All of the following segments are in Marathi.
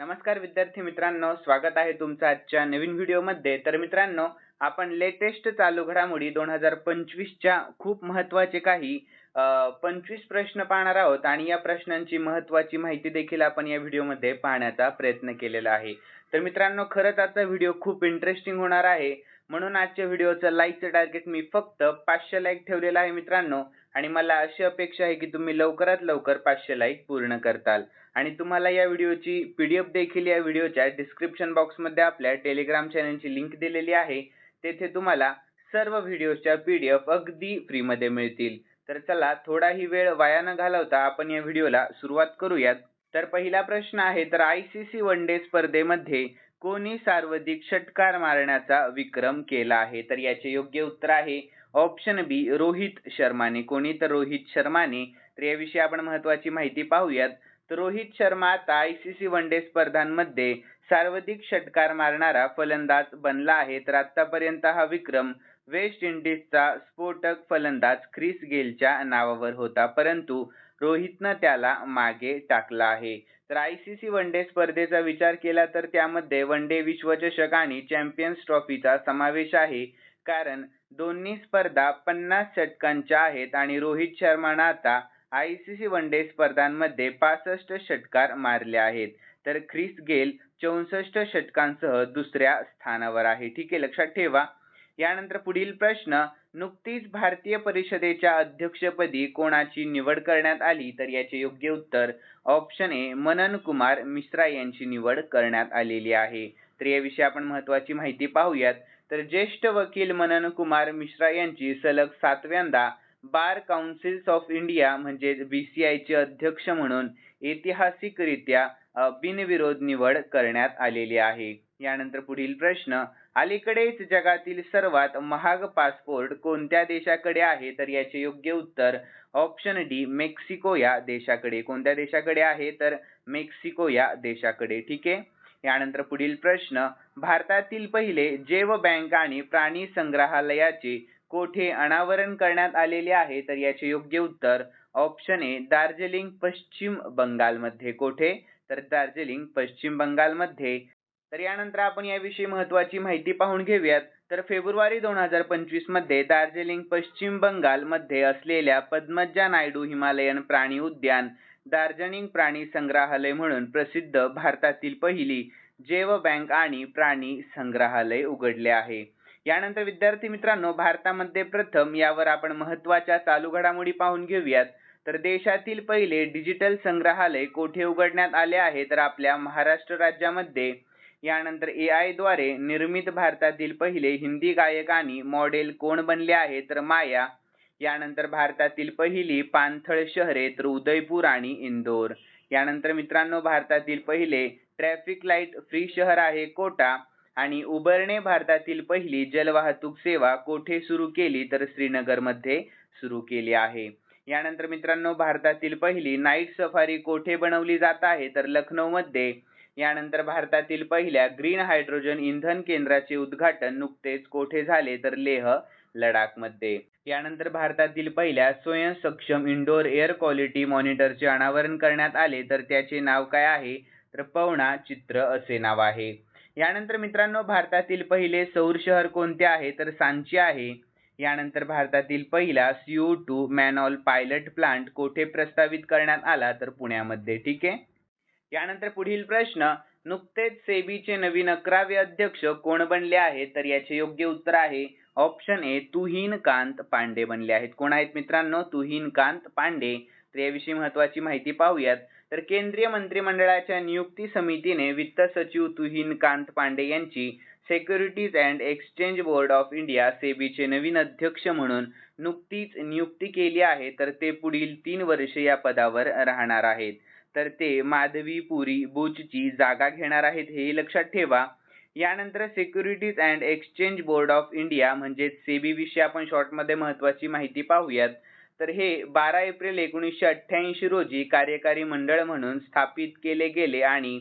नमस्कार विद्यार्थी मित्रांनो स्वागत आहे तुमचं आजच्या नवीन व्हिडिओमध्ये. तर मित्रांनो आपण लेटेस्ट चालू घडामोडी दोन हजार पंचवीसच्या खूप महत्त्वाचे काही पंचवीस प्रश्न पाहणार आहोत आणि या प्रश्नांची महत्वाची माहिती देखील आपण या व्हिडिओमध्ये पाहण्याचा प्रयत्न केलेला आहे. तर मित्रांनो खरंच आजचा व्हिडिओ खूप इंटरेस्टिंग होणार आहे. म्हणून आजच्या व्हिडिओचं लाईकचं टार्गेट मी फक्त पाचशे लाईक ठेवलेलं आहे मित्रांनो. आणि मला अशी अपेक्षा आहे की तुम्ही लवकरात लवकर पाचशे लाईक पूर्ण करताल. आणि तुम्हाला या व्हिडिओची पी डी एफ देखील या व्हिडिओच्या डिस्क्रिप्शन बॉक्समध्ये आपल्या टेलिग्राम चॅनलची लिंक दिलेली आहे. तेथे तुम्हाला सर्व व्हिडिओच्या एफ अगदी फ्रीमध्ये मिळतील. तर चला थोडाही वेळ वाया न घालवता आपण या व्हिडिओला सुरुवात करूयात. तर पहिला प्रश्न आहे तर I C C one day स्पर्धेमध्ये कोणी सर्वाधिक षटकार मारण्याचा विक्रम केला आहे? तर याचे योग्य उत्तर आहे ऑप्शन बी रोहित शर्माने. कोणी तर रोहित शर्माने. तर याविषयी आपण महत्वाची माहिती पाहूयात. तर रोहित शर्मा आता I C C one day स्पर्धांमध्ये सर्वाधिक षटकार मारणारा फलंदाज बनला आहे. तर आतापर्यंत हा विक्रम वेस्ट इंडिजचा स्फोटक फलंदाज ख्रिस गेलच्या नावावर होता. परंतु रोहितनं त्याला मागे टाकला आहे. तर I C C one day स्पर्धेचा विचार केला तर त्यामध्ये वन डे विश्वचषक आणि चॅम्पियन्स ट्रॉफीचा समावेश आहे. कारण दोन्ही स्पर्धा पन्नास षटकांच्या आहेत आणि रोहित शर्मानं आता I C C one day स्पर्धांमध्ये पासष्ट षटकार मारले आहेत. तर ख्रिस गेल चौसष्ट षटकांसह दुसऱ्या स्थानावर आहे. ठीक आहे लक्षात ठेवा. यानंतर पुढील प्रश्न नुकतीच भारतीय परिषदेच्या अध्यक्षपदी कोणाची निवड करण्यात आली? तर याचे योग्य उत्तर ऑप्शन ए मनन कुमार मिश्रा यांची निवड करण्यात आलेली आहे. तर याविषयी आपण महत्वाची माहिती पाहूयात. तर ज्येष्ठ वकील मनन कुमार मिश्रा यांची सलग सातव्यांदा बार काउन्सिल्स ऑफ इंडिया म्हणजे सी आयचे अध्यक्ष म्हणून ऐतिहासिकरित्या बिनविरोध निवड करण्यात आलेली आहे. यानंतर पुढील प्रश्न अलीकडेच जगातील सर्वात महाग पासपोर्ट कोणत्या देशाकडे आहे? तर याचे योग्य उत्तर ऑप्शन डी मेक्सिको या देशाकडे. कोणत्या देशाकडे आहे? तर मेक्सिको या देशाकडे. ठीक आहे? यानंतर पुढील प्रश्न भारतातील पहिले जैव बँक आणि प्राणी संग्रहालयाचे कोठे अनावरण करण्यात आलेले आहे? तर याचे योग्य उत्तर ऑप्शन ए दार्जिलिंग पश्चिम बंगालमध्ये. कोठे? तर दार्जिलिंग पश्चिम बंगालमध्ये. तर यानंतर आपण याविषयी महत्वाची माहिती पाहून घेऊयात. तर फेब्रुवारी दोन हजार पंचवीसमध्ये दार्जिलिंग पश्चिम बंगालमध्ये असलेल्या पद्मजा नायडू हिमालयन प्राणी उद्यान दार्जिलिंग प्राणी संग्रहालय म्हणून प्रसिद्ध भारतातील पहिली जैव बँक आणि प्राणी संग्रहालय उघडले आहे. यानंतर विद्यार्थी मित्रांनो भारतामध्ये प्रथम यावर आपण महत्त्वाच्या चालू घडामोडी पाहून घेऊयात. तर देशातील पहिले डिजिटल संग्रहालय कोठे उघडण्यात आले आहे? तर आपल्या महाराष्ट्र राज्यामध्ये. यानंतर ए आयद्वारे निर्मित भारतातील पहिले हिंदी गायक आणि मॉडेल कोण बनले आहे? तर माया. यानंतर भारतातील पहिली पाणथळ शहरे तर उदयपूर आणि इंदोर. यानंतर मित्रांनो भारतातील पहिले ट्रॅफिक लाइट फ्री शहर आहे कोटा आणि उबरने भारतातील पहिली जलवाहतूक सेवा कोठे सुरू केली तर श्रीनगरमध्ये सुरू केली आहे. यानंतर मित्रांनो भारतातील पहिली नाईट सफारी कोठे बनवली जात आहे तर लखनौमध्ये मध्ये यानंतर भारतातील पहिल्या ग्रीन हायड्रोजन इंधन केंद्राचे उद्घाटन नुकतेच कोठे झाले तर लेह लडाखमध्ये यानंतर भारतातील पहिल्या स्वयंसक्षम इंडोर एअर क्वालिटी मॉनिटरचे अनावरण करण्यात आले तर त्याचे नाव काय आहे? तर पवना चित्र असे नाव आहे. यानंतर मित्रांनो भारतातील पहिले सौर शहर कोणते आहे? तर सांची आहे. यानंतर भारतातील पहिला CO two methanol pilot plant कोठे प्रस्तावित करण्यात आला? तर पुण्यामध्ये ठीक आहे? यानंतर पुढील प्रश्न नुकतेच सेबीचे नवीन अकरावे अध्यक्ष कोण बनले आहेत? तर याचे योग्य उत्तर आहे ऑप्शन ए तुहीन कांत पांडे बनले आहेत. कोण आहेत मित्रांनो? तुहीन कांत पांडे. तर याविषयी महत्वाची माहिती पाहूयात. तर केंद्रीय मंत्रिमंडळाच्या नियुक्ती समितीने वित्त सचिव तुहीन कांत पांडे यांची securities and exchange board of India सेबीचे नवीन अध्यक्ष म्हणून नुकतीच नियुक्ती केली आहे. तर ते पुढील तीन वर्षे या पदावर राहणार आहेत. तर ते माधवीपुरी बुचची जागा घेणार आहेत हे लक्षात ठेवा. यानंतर securities and exchange board of India म्हणजेच सेबी विषयी आपण शॉर्टमध्ये महत्वाची माहिती पाहूयात. तर हे बारा एप्रिल एकोणीसशे अठ्ठ्याऐंशी रोजी कार्यकारी मंडळ म्हणून स्थापित केले गेले आणि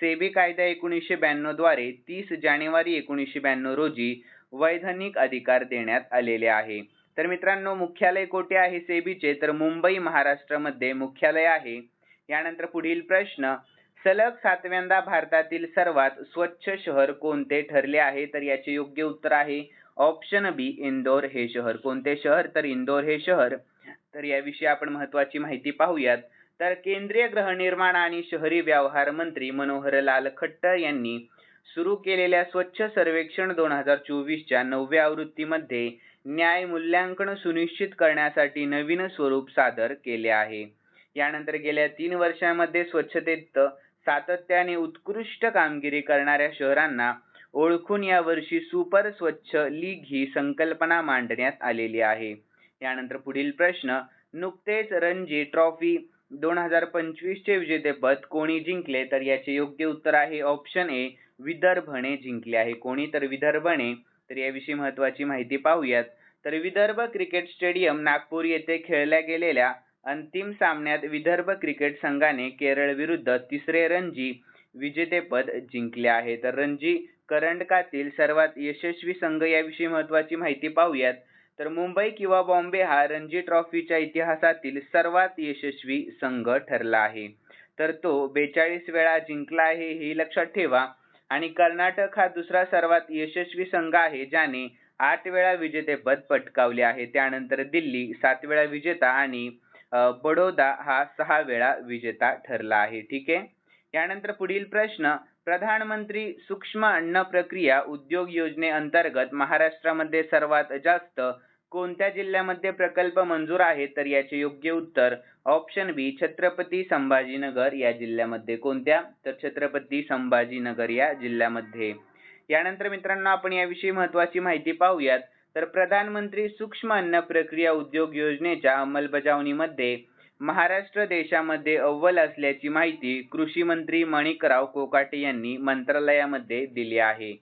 सेबी कायदा एकोणीसशे ब्याण्णवद्वारे तीस जानेवारी एकोणीसशे ब्याण्णव रोजी वैधानिक अधिकार देण्यात आलेले आहे. तर मित्रांनो मुख्यालय कोठे आहे सेबीचे तर मुंबई महाराष्ट्रामध्ये मुख्यालय आहे. यानंतर पुढील प्रश्न सलग सातव्यांदा भारतातील सर्वात स्वच्छ शहर कोणते ठरले आहे? तर याचे योग्य उत्तर आहे ऑप्शन बी इंदोर हे शहर. कोणते शहर? तर इंदोर हे शहर. तर याविषयी आपण महत्वाची माहिती पाहूयात. तर केंद्रीय गृहनिर्माण आणि शहरी व्यवहार मंत्री मनोहर लाल खट्टर यांनी सुरू केलेल्या स्वच्छ सर्वेक्षण दोन हजार चोवीसच्या नवव्या आवृत्तीमध्ये न्याय मूल्यांकन सुनिश्चित करण्यासाठी नवीन स्वरूप सादर केले आहे. यानंतर गेल्या तीन वर्षांमध्ये स्वच्छतेत सातत्याने उत्कृष्ट कामगिरी करणाऱ्या शहरांना ओळखून यावर्षी सुपर स्वच्छ लीग ही संकल्पना मांडण्यात आलेली आहे. यानंतर पुढील प्रश्न नुकतेच रणजी ट्रॉफी दोन हजार पंचवीसचे विजेतेपद कोणी जिंकले? तर याचे योग्य उत्तर आहे ऑप्शन ए विदर्भने जिंकले आहे. कोणी तर विदर्भने? तर याविषयी महत्वाची माहिती पाहूयात. तर विदर्भ क्रिकेट स्टेडियम नागपूर येथे खेळल्या गेलेल्या अंतिम सामन्यात विदर्भ क्रिकेट संघाने केरळ विरुद्ध तिसरे रणजी विजेतेपद जिंकले आहे. तर रणजी करंडकातील सर्वात यशस्वी संघ याविषयी महत्वाची माहिती पाहूयात. तर मुंबई किंवा बॉम्बे हा रणजी ट्रॉफीच्या इतिहासातील सर्वात यशस्वी संघ ठरला आहे. तर तो बेचाळीस वेळा जिंकला आहे हे लक्षात ठेवा. आणि कर्नाटक हा दुसरा सर्वात यशस्वी संघ आहे ज्याने आठ वेळा विजेतेपद पटकावले आहे. त्यानंतर दिल्ली सात वेळा विजेता आणि बडोदा हा सहा वेळा विजेता ठरला आहे. ठीक आहे? यानंतर पुढील प्रश्न. प्रधानमंत्री सूक्ष्म अन्न प्रक्रिया उद्योग योजनेअंतर्गत महाराष्ट्रामध्ये सर्वात जास्त कोणत्या जिल्ह्यामध्ये प्रकल्प मंजूर आहेत? तर याचे योग्य उत्तर ऑप्शन बी छत्रपती संभाजीनगर या जिल्ह्यामध्ये. कोणत्या? तर छत्रपती संभाजीनगर या जिल्ह्यामध्ये. यानंतर मित्रांनो आपण याविषयी महत्वाची माहिती पाहूयात. तर प्रधानमंत्री सूक्ष्म अन्न प्रक्रिया उद्योग योजनेच्या अंमलबजावणीमध्ये महाराष्ट्र देशामध्ये अव्वल असल्याची माहिती कृषी मंत्री माणिकराव कोकाटे यांनी मंत्रालयामध्ये दिली आहे.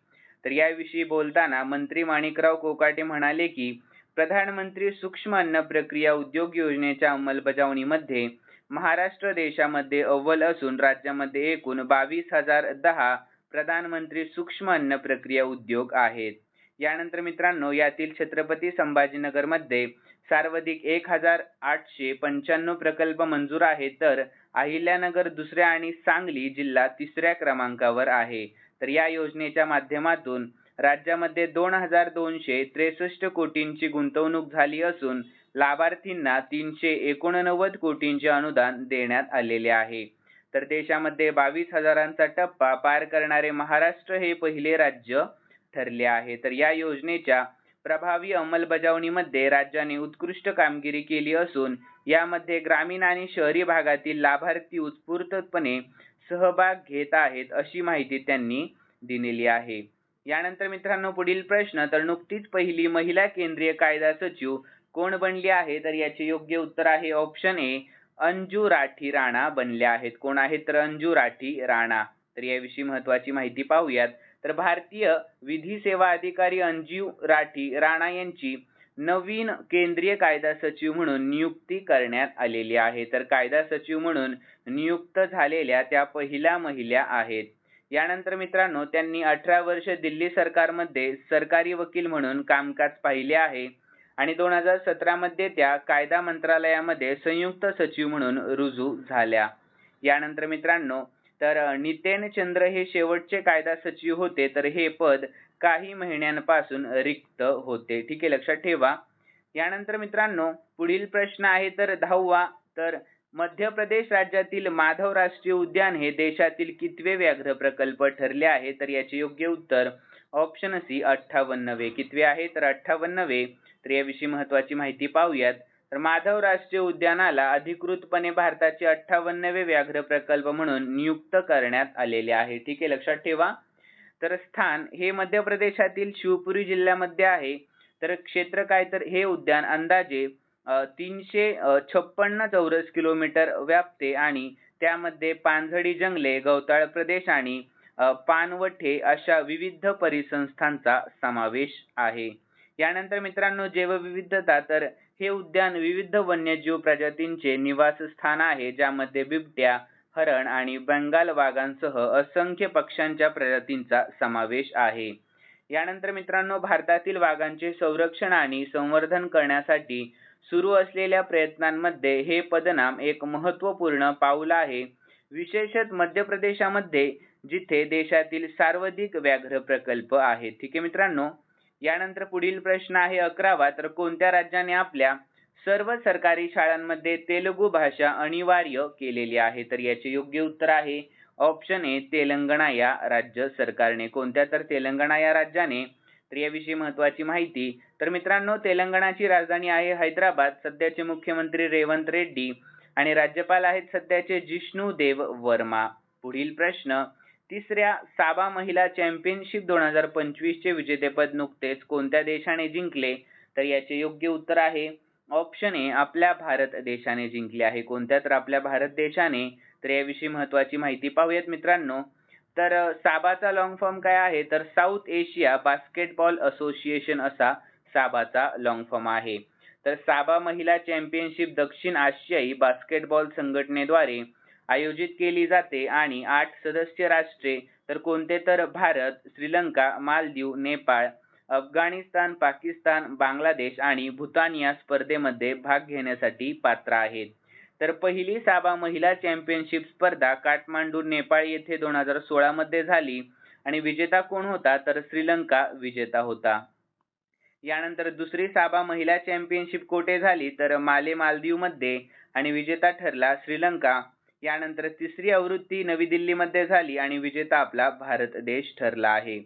तर याविषयी बोलताना मंत्री माणिकराव कोकाटे म्हणाले की प्रधानमंत्री सूक्ष्म अन्न प्रक्रिया उद्योग योजनेच्या अंमलबजावणीमध्ये महाराष्ट्र देशामध्ये अव्वल असून राज्यामध्ये एकूण बावीस हजार दहा प्रधानमंत्री सूक्ष्म अन्न प्रक्रिया उद्योग आहेत. यानंतर मित्रांनो यातील छत्रपती संभाजीनगरमध्ये सर्वाधिक एक हजार आठशे पंच्याण्णव प्रकल्प मंजूर आहे तर अहिल्यानगर दुसऱ्या आणि सांगली जिल्हा तिसऱ्या क्रमांकावर आहे. तर या योजनेच्या माध्यमातून राज्यामध्ये दोन हजार दोनशे त्रेसष्ट कोटींची गुंतवणूक झाली असून लाभार्थींना तीनशे एकोणनव्वद कोटींचे अनुदान देण्यात आलेले आहे. तर देशामध्ये बावीस हजारांचा टप्पा पार करणारे महाराष्ट्र हे पहिले राज्य ठरले आहे. तर या योजनेच्या प्रभावी अंमलबजावणीमध्ये राज्याने उत्कृष्ट कामगिरी केली असून यामध्ये ग्रामीण आणि शहरी भागातील लाभार्थी उत्स्फूर्तपणे सहभाग घेत आहेत अशी माहिती त्यांनी दिलेली आहे. यानंतर मित्रांनो पुढील प्रश्न तर नुकतीच पहिली महिला केंद्रीय कायदा सचिव कोण बनली आहे? तर याचे योग्य उत्तर आहे ऑप्शन ए अंजू राठी राणा बनल्या आहेत. कोण आहेत? तर अंजू राठी राणा. तर याविषयी महत्वाची माहिती पाहूयात. तर भारतीय विधी सेवा अधिकारी अंजीव राठी राणा यांची नवीन केंद्रीय कायदा सचिव म्हणून नियुक्ती करण्यात आलेली आहे. तर कायदा सचिव म्हणून नियुक्त झालेल्या त्या पहिल्या महिला आहेत. यानंतर मित्रांनो त्यांनी अठरा वर्ष दिल्ली सरकारमध्ये सरकारी वकील म्हणून कामकाज पाहिले आहे आणि दोन हजार सतरामध्ये त्या कायदा मंत्रालयामध्ये संयुक्त सचिव म्हणून रुजू झाल्या. यानंतर मित्रांनो तर नितेन चंद्र हे शेवटचे कायदा सचिव होते तर हे पद काही महिन्यांपासून रिक्त होते. ठीक आहे लक्षात ठेवा. यानंतर मित्रांनो पुढील प्रश्न आहे तर दहावा. तर मध्य प्रदेश राज्यातील माधव राष्ट्रीय उद्यान हे देशातील कितवे व्याघ्र प्रकल्प ठरले आहे? तर याचे योग्य उत्तर ऑप्शन सी अठ्ठावन्नवे. कितवे आहे? तर अठ्ठावन्नवे. तर याविषयी महत्वाची माहिती पाहूयात. तर माधव राष्ट्रीय उद्यानाला अधिकृतपणे भारताचे अठ्ठावन्नवे व्याघ्र प्रकल्प म्हणून नियुक्त करण्यात आलेले आहे. ठीक आहे लक्षात ठेवा. तर स्थान हे मध्य प्रदेशातील शिवपुरी जिल्ह्यामध्ये आहे. तर क्षेत्र काय? तर हे उद्यान अंदाजे तीनशे छप्पन्न चौरस किलोमीटर व्यापते आणि त्यामध्ये पानझडी जंगले गवताळ प्रदेश आणि पानवठे अशा विविध परिसंस्थांचा समावेश आहे. यानंतर मित्रांनो जैवविविधता तर हे उद्यान विविध वन्यजीव प्रजातींचे निवासस्थान आहे ज्यामध्ये बिबट्या हरण आणि बंगाल वाघांसह असंख्य पक्ष्यांच्या प्रजातींचा समावेश आहे. यानंतर मित्रांनो भारतातील वाघांचे संरक्षण आणि संवर्धन करण्यासाठी सुरू असलेल्या प्रयत्नांमध्ये हे पदनाम एक महत्त्वपूर्ण पाऊल आहे. विशेषत मध्य प्रदेशामध्ये जिथे देशातील सर्वाधिक व्याघ्र प्रकल्प आहेत. ठीक आहे मित्रांनो? यानंतर पुढील प्रश्न आहे अकरावा. तर कोणत्या राज्याने आपल्या सर्व सरकारी शाळांमध्ये तेलुगू भाषा अनिवार्य केलेली आहे? तर याचे योग्य उत्तर आहे ऑप्शन ए तेलंगणा या राज्य सरकारने. कोणत्या? तर तेलंगणा या राज्याने. तर याविषयी महत्वाची माहिती. तर मित्रांनो तेलंगणाची राजधानी आहे हैदराबाद. सध्याचे मुख्यमंत्री रेवंत रेड्डी आणि राज्यपाल आहेत सध्याचे जिष्णू देव वर्मा. पुढील प्रश्न तिसऱ्या साबा महिला चॅम्पियनशिप दोन हजार पंचवीसचे विजेतेपद नुकतेच कोणत्या देशाने जिंकले? तर याचे योग्य उत्तर आहे ऑप्शन ए आपल्या भारत देशाने जिंकले आहे. कोणत्या तर आपल्या भारत देशाने? तर याविषयी महत्वाची माहिती पाहूयात मित्रांनो. तर साबाचा लॉंग फॉर्म काय आहे? तर साऊथ एशिया बास्केटबॉल असोसिएशन असा साबाचा लॉंग फॉर्म आहे. तर साबा महिला चॅम्पियनशिप दक्षिण आशियाई बास्केटबॉल संघटनेद्वारे आयोजित केली जाते आणि आठ सदस्य राष्ट्रे तर कोणते तर भारत श्रीलंका मालदीव नेपाळ अफगाणिस्तान पाकिस्तान बांगलादेश आणि भूतान या स्पर्धेमध्ये भाग घेण्यासाठी पात्र आहेत. तर पहिली साबा महिला चॅम्पियनशिप स्पर्धा काठमांडू नेपाळ येथे दोन हजार सोळा मध्ये झाली आणि विजेता कोण होता? तर श्रीलंका विजेता होता. यानंतर दुसरी साबा महिला चॅम्पियनशिप कोठे झाली? तर माले मालदीवमध्ये आणि विजेता ठरला श्रीलंका. यानंतर तिसरी आवृत्ती नवी दिल्लीमध्ये झाली आणि विजेता आपला भारत देश ठरला आहे.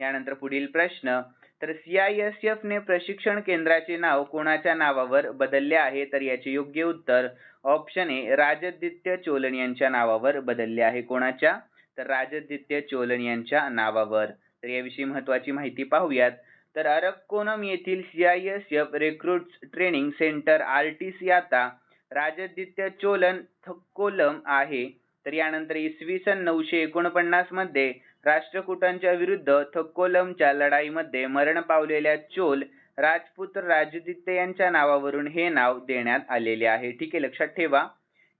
यानंतर पुढील प्रश्न तर सीआयएसएफ एफने प्रशिक्षण केंद्राचे नाव कोणाच्या नावावर बदलले आहे? तर याचे योग्य उत्तर ऑप्शन ए राजदित्य चोलन यांच्या नावावर बदलले आहे. कोणाच्या? तर राजदित्य चोलन यांच्या नावावर. तर याविषयी महत्वाची माहिती पाहूयात. तर अरक्कोनम येथील CISF recruit training centre R T C आता राजदित्य चोलन थक्कोलम आहे. तर यानंतर इसवी सन नऊशे एकोणपन्नासमध्ये विरुद्ध थक्कोलमच्या लढाईमध्ये मरण पावलेल्या चोल राजपुत्र राजदित्य यांच्या नावावरून हे नाव देण्यात आलेले आहे. ठीक आहे लक्षात ठेवा.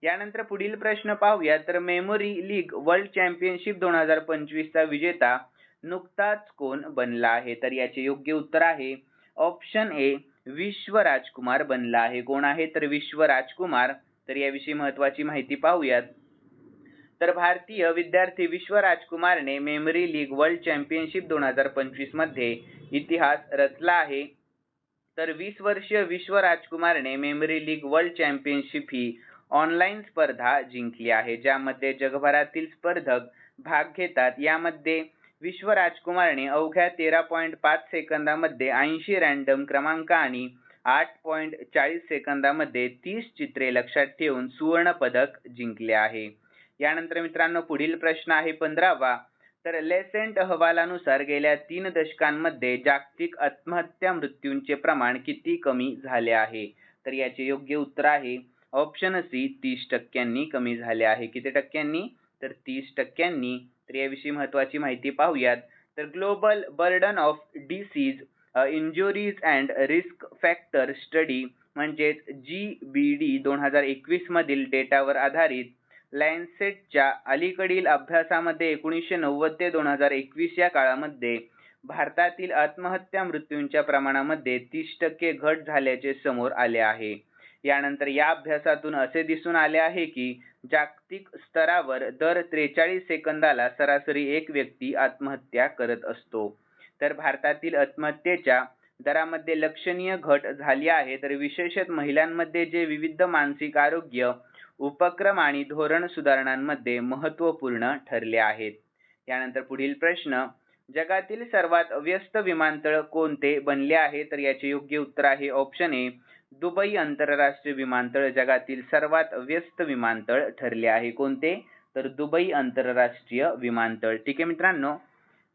यानंतर पुढील प्रश्न पाहूया. तर मेमोरी लीग वर्ल्ड चॅम्पियनशिप दोन हजार पंचवीसचा विजेता नुकताच कोण बनला आहे? तर याचे योग्य उत्तर आहे ऑप्शन ए विश्व राजकुमार बनला आहे. कोण आहे? तर विश्व राजकुमार. तर याविषयी महत्वाची माहिती पाहूयात. तर भारतीय विद्यार्थी विश्व राजकुमारने मेमरी लीग वर्ल्ड चॅम्पियनशिप दोन हजार पंचवीसमध्ये इतिहास रचला आहे. तर वीस वर्षीय विश्व राजकुमारने मेमरी लीग वर्ल्ड चॅम्पियनशिप ही ऑनलाईन स्पर्धा जिंकली आहे. ज्यामध्ये जगभरातील स्पर्धक भाग घेतात. यामध्ये विश्व राजकुमारने अवघ्या तेरा पॉईंट पाच सेकंदामध्ये ऐंशी रँडम क्रमांक आणि आठ पॉईंट चाळीस सेकंदामध्ये तीस चित्रे लक्षात ठेवून सुवर्ण पदक जिंकले आहे. यानंतर मित्रांनो पुढील प्रश्न आहे पंधरावा. तर लेसेंट अहवालानुसार गेल्या तीन दशकांमध्ये जागतिक आत्महत्या मृत्यूंचे प्रमाण किती कमी झाले आहे? तर याचे योग्य उत्तर आहे ऑप्शन सी तीस टक्क्यांनी कमी झाले आहे. किती टक्क्यांनी? तर तीस टक्क्यांनी तर याविषयी महत्वाची माहिती पाहूयात. तर global burden of disease injuries and risk factor study म्हणजेच जी बी डी दोन हजार एकवीस मधील डेटावर आधारित लॅन्सेटच्या अलीकडील अभ्यासामध्ये एकोणीसशे नव्वद ते दोन हजार एकवीस या काळामध्ये भारतातील आत्महत्या मृत्यूंच्या प्रमाणामध्ये तीस टक्के घट झाल्याचे समोर आले आहे. यानंतर या अभ्यासातून असे दिसून आले आहे की जागतिक स्तरावर दर त्रेचाळीस सेकंदाला सरासरी एक व्यक्ती आत्महत्या करत असतो. तर भारतातील आत्महत्येच्या दरामध्ये लक्षणीय घट झाली आहे. तर विशेषत महिलांमध्ये जे विविध मानसिक आरोग्य उपक्रम आणि धोरण सुधारणांमध्ये महत्त्वपूर्ण ठरले आहेत. यानंतर पुढील प्रश्न जगातील सर्वात व्यस्त विमानतळ कोणते बनले आहे? तर याचे योग्य उत्तर आहे ऑप्शन ए दुबई आंतरराष्ट्रीय विमानतळ जगातील सर्वात व्यस्त विमानतळ ठरले आहे. कोणते? तर दुबई आंतरराष्ट्रीय विमानतळ. ठीक आहे मित्रांनो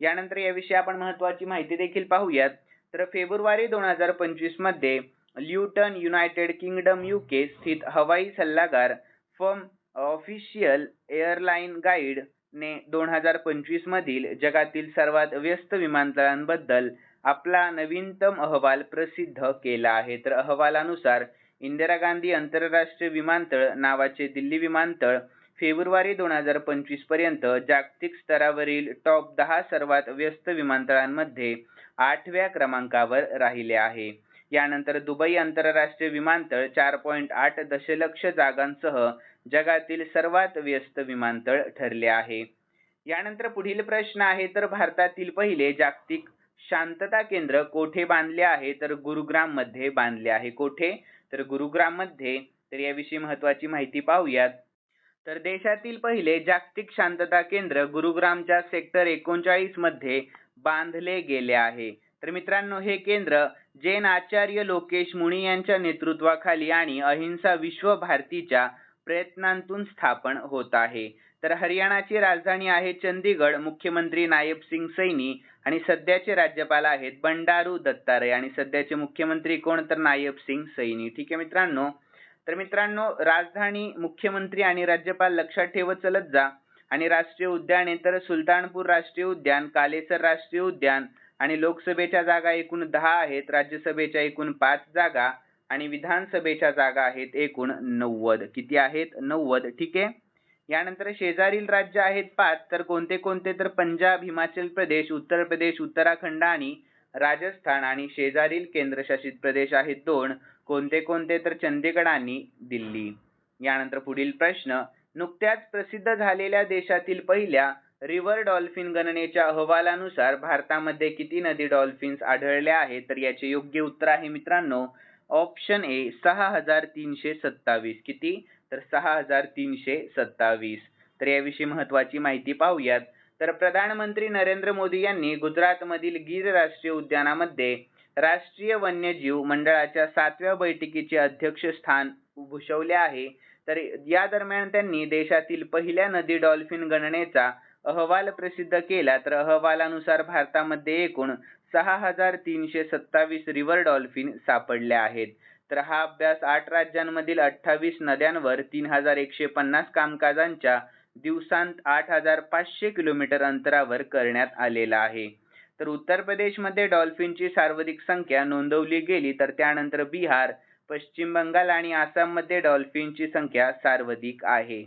यानंतर याविषयी आपण महत्वाची माहिती देखील पाहूयात. तर फेब्रुवारी दोन हजार पंचवीसमध्ये ल्युटन युनायटेड किंगडम युके स्थित हवाई सल्लागार फर्म ऑफिशियल एअरलाईन गाईड ने दोन हजार पंचवीस मधील जगातील सर्वात व्यस्त विमानतळांबद्दल आपला नवीनतम अहवाल प्रसिद्ध केला आहे. तर अहवालानुसार इंदिरा गांधी आंतरराष्ट्रीय विमानतळ नावाचे दिल्ली विमानतळ फेब्रुवारी दोन हजार पंचवीसपर्यंत जागतिक स्तरावरील टॉप दहा सर्वात व्यस्त विमानतळांमध्ये आठव्या क्रमांकावर राहिले आहे. यानंतर दुबई आंतरराष्ट्रीय विमानतळ चार पॉईंट आठ दशलक्ष जागांसह जगातील सर्वात व्यस्त विमानतळ ठरले आहे. यानंतर पुढील प्रश्न आहे तर भारतातील पहिले जागतिक शांतता केंद्र कोठे बांधले आहे? तर गुरुग्राममध्ये बांधले आहे. कोठे? तर गुरुग्राममध्ये तर याविषयी महत्वाची माहिती पाहूयात. तर देशातील पहिले जागतिक शांतता केंद्र गुरुग्रामच्या सेक्टर एकोणचाळीसमध्ये बांधले गेले आहे. तर मित्रांनो हे केंद्र जैन आचार्य लोकेश मुनी यांच्या नेतृत्वाखाली आणि अहिंसा विश्व भारतीच्या प्रयत्नांतून स्थापन होत आहे. तर हरियाणाची राजधानी आहे चंदीगड मुख्यमंत्री नायब सिंग सैनी आणि सध्याचे राज्यपाल आहेत बंडारू दत्तात्रय आणि सध्याचे मुख्यमंत्री कोण? तर नायब सिंग सैनी. ठीक आहे मित्रांनो? तर मित्रांनो राजधानी मुख्यमंत्री आणि राज्यपाल लक्षात ठेवत चलत जा. आणि राष्ट्रीय उद्याने तर सुलतानपूर राष्ट्रीय उद्यान कालेसर राष्ट्रीय उद्यान आणि लोकसभेच्या जागा एकूण दहा आहेत. राज्यसभेच्या एकूण पाच जागा आणि विधानसभेच्या जागा आहेत एकूण नव्वद. किती आहेत? नव्वद. ठीक आहे? यानंतर शेजारील राज्य आहेत पाच तर कोणते कोणते? तर पंजाब हिमाचल प्रदेश उत्तर प्रदेश उत्तराखंड आणि राजस्थान. आणि शेजारील केंद्रशासित प्रदेश आहेत दोन कोणते कोणते? तर चंदीगड आणि दिल्ली. यानंतर पुढील प्रश्न नुकत्याच प्रसिद्ध झालेल्या देशातील पहिल्या रिव्हर डॉल्फिन गणनेच्या अहवालानुसार भारतामध्ये किती नदी डॉल्फिन्स आढळल्या आहेत? तर याचे योग्य उत्तर आहे मित्रांनो ऑप्शन ए सहा हजार तीनशे सत्तावीस. किती? तर सहा हजार तीनशे सत्तावीस. तर याविषयी महत्वाची माहिती पाहूयात. तर प्रधानमंत्री नरेंद्र मोदी यांनी गुजरातमधील गीर राष्ट्रीय उद्यानामध्ये राष्ट्रीय वन्यजीव मंडळाच्या सातव्या बैठकीचे अध्यक्षस्थान भूषवले आहे. तर या दरम्यान त्यांनी देशातील पहिल्या नदी डॉल्फिन गणनेचा अहवाल प्रसिद्ध केला. तर अहवालानुसार भारतामध्ये एकूण सहा हजार तीनशे सत्तावीस रिव्हर डॉल्फिन सापडल्या आहेत. तर हा अभ्यास आठ राज्यांमधील अठ्ठावीस नद्यांवर तीन हजार एकशे पन्नास कामकाजांच्या दिवसांत आठ हजार पाचशे किलोमीटर अंतरावर करण्यात आलेला आहे. तर उत्तर प्रदेशमध्ये डॉल्फिनची सर्वाधिक संख्या नोंदवली गेली तर त्यानंतर बिहार पश्चिम बंगाल आणि आसाममध्ये डॉल्फिनची संख्या सर्वाधिक आहे.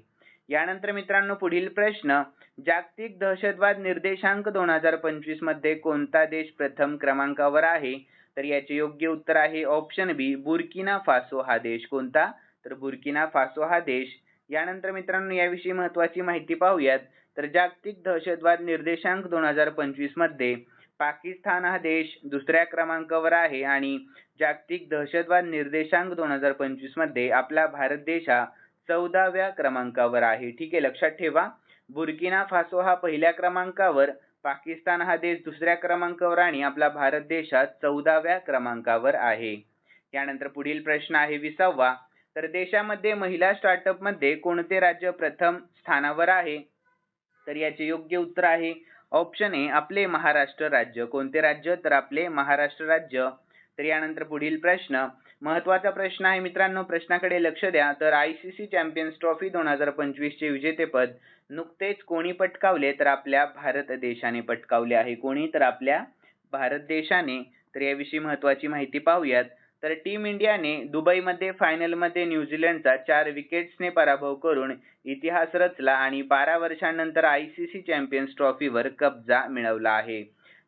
यानंतर मित्रांनो पुढील प्रश्न जागतिक दहशतवाद निर्देशांक दोन हजार पंचवीसमध्ये कोणता देश प्रथम क्रमांकावर आहे? तर याचे योग्य उत्तर आहे ऑप्शन बी बुर्किना फासो हा देश कोणता? तर बुर्किना फासो हा देश. यानंतर मित्रांनो याविषयी महत्वाची माहिती पाहूयात. तर जागतिक दहशतवाद निर्देशांक दोन हजार पंचवीसमध्ये पाकिस्तान हा देश दुसऱ्या क्रमांकावर आहे आणि जागतिक दहशतवाद निर्देशांक दोन हजार पंचवीसमध्ये आपला भारत देश हा चौदाव्या क्रमांकावर आहे. ठीक आहे लक्षात ठेवा. बुर्किना फासो हा पहिल्या क्रमांकावर पाकिस्तान हा देश दुसऱ्या क्रमांकावर आणि आपला भारत देश हा चौदाव्या क्रमांकावर आहे. यानंतर पुढील प्रश्न आहे विसावा. तर देशामध्ये महिला स्टार्टअपमध्ये कोणते राज्य प्रथम स्थानावर आहे? तर याचे योग्य उत्तर आहे ऑप्शन ए आपले महाराष्ट्र राज्य. कोणते राज्य? तर आपले महाराष्ट्र राज्य. तर यानंतर पुढील प्रश्न महत्त्वाचा प्रश्न आहे मित्रांनो प्रश्नाकडे लक्ष द्या. तर I C C champions trophy दोन हजार पंचवीसचे विजेतेपद नुकतेच कोणी पटकावले तर आपल्या भारत देशाने पटकावले आहे. कोणी तर आपल्या भारत देशाने. तर याविषयी महत्वाची माहिती पाहूयात. तर टीम इंडियाने दुबईमध्ये फायनलमध्ये न्यूझीलंडचा चार विकेट्सने पराभव करून इतिहास रचला आणि बारा वर्षांनंतर आय सी सी चॅम्पियन्स ट्रॉफीवर कब्जा मिळवला आहे.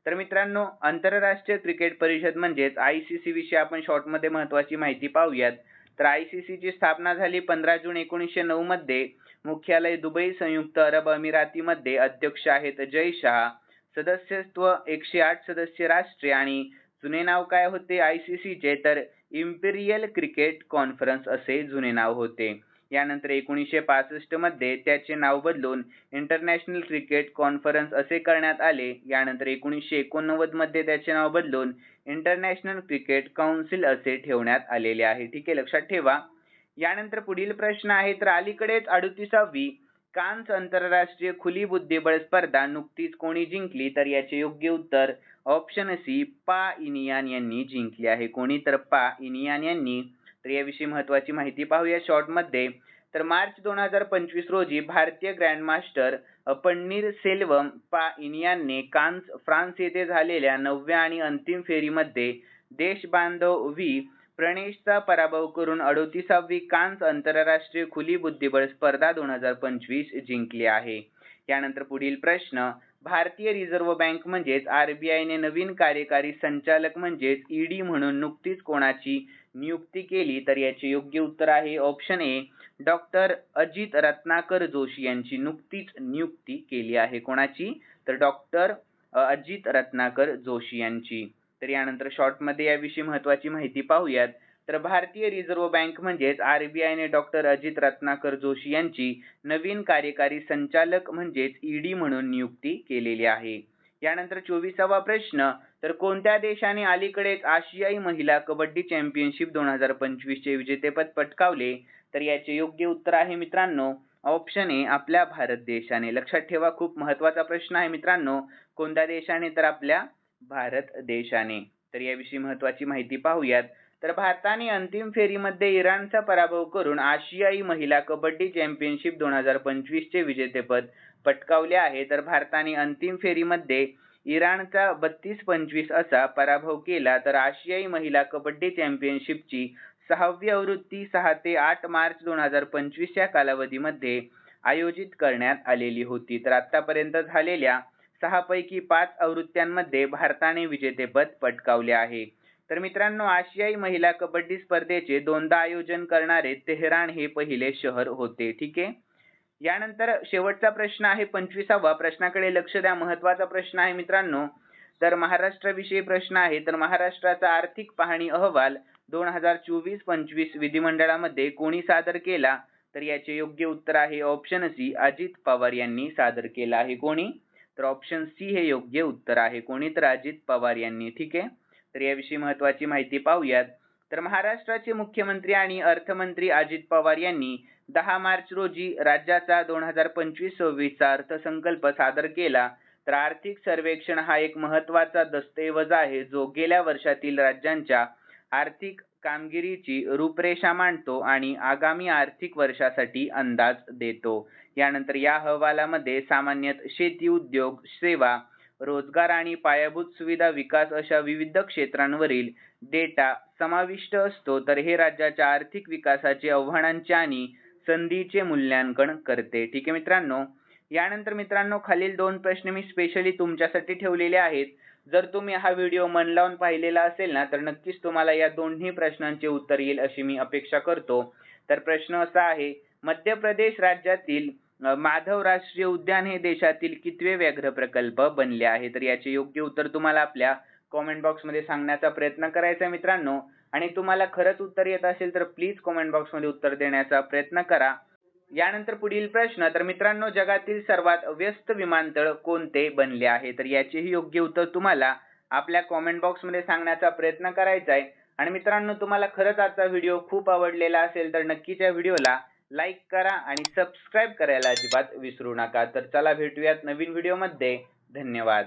तर मित्रांनो आंतरराष्ट्रीय क्रिकेट परिषद म्हणजेच आय सी सी विषयी आपण शॉर्टमध्ये महत्वाची माहिती पाहूयात. तर आय सी सीची स्थापना झाली पंधरा जून एकोणीसशे नऊ मध्ये. मुख्यालय दुबई संयुक्त अरब अमिरातीमध्ये अध्यक्ष आहेत जय शहा. सदस्यत्व एकशे आठ सदस्य राष्ट्रे आणि जुने नाव काय होते आय सी सीचे तर इम्पिरियल क्रिकेट कॉन्फरन्स असे जुने नाव होते. यानंतर एकोणीसशे पासष्टमध्ये त्याचे नाव बदलून इंटरनॅशनल क्रिकेट कॉन्फरन्स असे करण्यात आले. यानंतर एकोणीसशे एकोणनव्वदमध्ये त्याचे नाव बदलून इंटरनॅशनल क्रिकेट काउन्सिल असे ठेवण्यात आलेले आहे. ठीक आहे लक्षात ठेवा. यानंतर पुढील प्रश्न आहे तर अलीकडेच अडुतीसावी कान्स आंतरराष्ट्रीय खुली बुद्धिबळ स्पर्धा नुकतीच कोणी जिंकली? तर याचे योग्य उत्तर ऑप्शन सी पा इनियान यांनी जिंकली आहे. कोणी तर पा इनियान यांनी. तर याविषयी महत्वाची माहिती पाहूया शॉर्टमध्ये. तर मार्च दोन हजार पंचवीस रोजी भारतीय ग्रँडमास्टर पन्नीर सेल्वम पा इनियानने कान्स फ्रान्स येथे झालेल्या नवव्या आणि अंतिम फेरीमध्ये देशबांधव व्ही. प्रणेशचा पराभव करून अडोतीसावी कान्स आंतरराष्ट्रीय खुली बुद्धिबळ स्पर्धा दोन हजार पंचवीस जिंकली आहे. यानंतर पुढील प्रश्न भारतीय रिझर्व्ह बँक म्हणजेच आरबीआयने नवीन कार्यकारी संचालक म्हणजेच ईडी म्हणून नुकतीच कोणाची नियुक्ती केली तर याचे योग्य उत्तर आहे. Option A doctor Ajit Ratnakar Joshi यांची नुकतीच नियुक्ती केली आहे. कोणाची? तर डॉक्टर अजित रत्नाकर जोशी यांची. तर यानंतर शॉर्टमध्ये याविषयी महत्वाची माहिती पाहूयात. तर भारतीय रिझर्व्ह बँक म्हणजेच आर बी आयने डॉक्टर अजित रत्नाकर जोशी यांची नवीन कार्यकारी संचालक म्हणजेच ईडी म्हणून नियुक्ती केलेली आहे. यानंतर चोवीसावा प्रश्न तर कोणत्या देशाने अलीकडेच आशियाई महिला कबड्डी चॅम्पियनशिप दोन हजार पंचवीसचे विजेतेपद पटकावले? तर याचे योग्य उत्तर आहे मित्रांनो ऑप्शन ए आपल्या भारत देशाने. लक्षात ठेवा खूप महत्त्वाचा प्रश्न आहे मित्रांनो कोणत्या देशाने? तर आपल्या भारत देशाने. तर याविषयी महत्वाची माहिती पाहूयात. तर भारताने अंतिम फेरीमध्ये इराणचा पराभव करून आशियाई महिला कबड्डी चॅम्पियनशिप दोन हजार पंचवीसचे विजेतेपद पटकावले आहे तर भारताने अंतिम फेरीमध्ये इराणचा बत्तीस पंचवीस असा पराभव केला तर आशियाई महिला कबड्डी चॅम्पियनशिपची सहावी आवृत्ती सहा ते आठ मार्च दोन हजार पंचवीस या कालावधीमध्ये आयोजित करण्यात आलेली होती. तर आतापर्यंत झालेल्या सहापैकी पाच आवृत्त्यांमध्ये भारताने विजेतेपद पटकावले आहे. तर मित्रांनो आशियाई महिला कबड्डी स्पर्धेचे दोनदा आयोजन करणारे तेहरान हे पहिले शहर होते. ठीक आहे? यानंतर शेवटचा प्रश्न आहे पंचवीसावा. प्रश्नाकडे लक्ष द्या. महत्त्वाचा प्रश्न आहे मित्रांनो. तर महाराष्ट्राविषयी प्रश्न आहे. तर महाराष्ट्राचा आर्थिक पाहणी अहवाल दोन हजार चोवीस पंचवीस विधिमंडळामध्ये कोणी सादर केला? तर याचे योग्य उत्तर आहे ऑप्शन सी अजित पवार यांनी सादर केला आहे. कोणी? तर ऑप्शन सी हे योग्य उत्तर आहे. कोणी? तर अजित पवार यांनी. ठीक आहे? तर याविषयी महत्वाची माहिती पाहूयात. तर महाराष्ट्राचे मुख्यमंत्री आणि अर्थमंत्री अजित पवार यांनी दहा मार्च रोजी राज्याचा दोन हजार पंचवीस सव्वीसचा अर्थसंकल्प सादर केला. तर आर्थिक सर्वेक्षण हा एक महत्त्वाचा दस्तऐवज आहे जो गेल्या वर्षातील राज्यांच्या आर्थिक कामगिरीची रूपरेषा मांडतो आणि आगामी आर्थिक वर्षासाठी अंदाज देतो. यानंतर या अहवालामध्ये सामान्यतः शेती उद्योग सेवा रोजगार आणि पायाभूत सुविधा विकास अशा विविध क्षेत्रांवरील डेटा समाविष्ट असतो. तर हे राज्याच्या आर्थिक विकासाचे आव्हानांचे आणि संधीचे मूल्यांकन करते. ठीक आहे मित्रांनो? यानंतर मित्रांनो खालील दोन प्रश्न मी स्पेशली तुमच्यासाठी ठेवलेले आहेत. जर तुम्ही हा व्हिडिओ मन लावून पाहिलेला असेल ना तर नक्कीच तुम्हाला या दोन्ही प्रश्नांचे उत्तर येईल अशी मी अपेक्षा करतो. तर प्रश्न असा आहे मध्य प्रदेश राज्यातील माधव राष्ट्रीय उद्यान हे देशातील कितवे व्याघ्र प्रकल्प बनले आहे? तर याचे योग्य उत्तर तुम्हाला आपल्या कॉमेंट बॉक्समध्ये सांगण्याचा प्रयत्न करायचा मित्रांनो. आणि तुम्हाला खरंच उत्तर येत असेल तर प्लीज कॉमेंट बॉक्समध्ये उत्तर देण्याचा प्रयत्न करा. यानंतर पुढील प्रश्न तर मित्रांनो जगातील सर्वात व्यस्त विमानतळ कोणते बनले आहे? तर याचेही योग्य उत्तर तुम्हाला आपल्या कॉमेंट बॉक्समध्ये सांगण्याचा प्रयत्न करायचा आहे. आणि मित्रांनो तुम्हाला खरंच आजचा व्हिडिओ खूप आवडलेला असेल तर नक्कीच या व्हिडिओला लाईक करा आणि सबस्क्राईब करायला अजिबात विसरू नका. तर चला भेटूयात नवीन व्हिडिओमध्ये धन्यवाद.